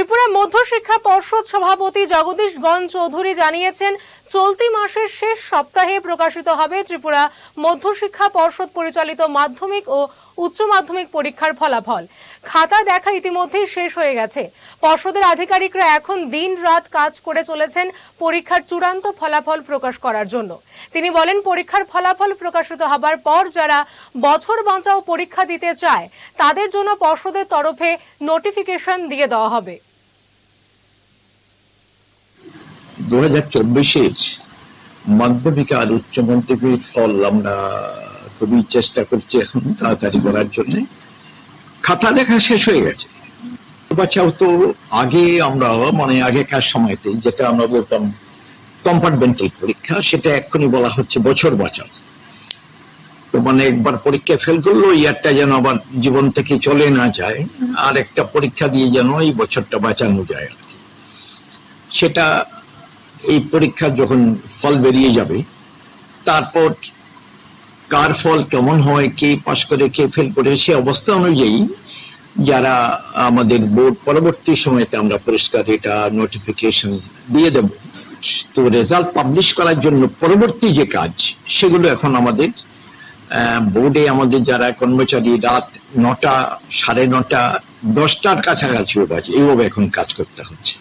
ত্রিপুরা মধ্যশিক্ষা পর্ষদ সভাপতি জগদীশ গণ চৌধুরী জানিয়েছেন, চলতি মাসের শেষ সপ্তাহে প্রকাশিত হবে ত্রিপুরা মধ্যশিক্ষা পর্ষদ পরিচালিত মাধ্যমিক ও উচ্চ মাধ্যমিক পরীক্ষার ফলাফল। খাতা দেখা ইতিমধ্যেই শেষ হয়ে গেছে। পর্ষদের আধিকারিকরা এখন দিন রাত কাজ করে চলেছেন পরীক্ষার চূড়ান্ত ফলাফল প্রকাশ করার জন্য। তিনি বলেন, পরীক্ষার ফলাফল প্রকাশিত হবার পর যারা বছর বাঁচাও পরীক্ষা দিতে চায়, তাদের জন্য পর্ষদের তরফে নোটিফিকেশন দিয়ে দেওয়া হবে। মাধ্যমিক আর উচ্চ মাধ্যমিক ফল আমরা খুবই চেষ্টা করছি এখন তাড়াতাড়ি করার জন্য। খাতা দেখা শেষ হয়ে গেছে। বাচ্চাও তো আগে আমরা মানে আগেকার সময়তে যেটা আমরা বলতাম কম্পার্টমেন্টাল পরীক্ষা, সেটা এক্ষুনি বলা হচ্ছে বছর বাঁচাও। তো মানে একবার পরীক্ষা ফেল করল ইয়ারটা যেন আবার জীবন থেকে চলে না যায়, আর একটা পরীক্ষা দিয়ে যেন এই বছরটা বাঁচানো যায়। সেটা এই পরীক্ষা যখন ফল বেরিয়ে যাবে, তারপর কার ফল কেমন হয়, কে পাশ করে, কে ফেল করে, সে অবস্থা অনুযায়ী যারা আমাদের বোর্ড পরবর্তী সময়তে আমরা পরিষ্কার এটা নোটিফিকেশন দিয়ে দেব। তো রেজাল্ট পাবলিশ করার জন্য পরবর্তী যে কাজ, সেগুলো এখন আমাদের বোর্ডে আমাদের যারা কর্মচারী রাত নটা, সাড়ে নটা, দশটার কাছাকাছিও বাজে এইভাবে এখন কাজ করতে হচ্ছে।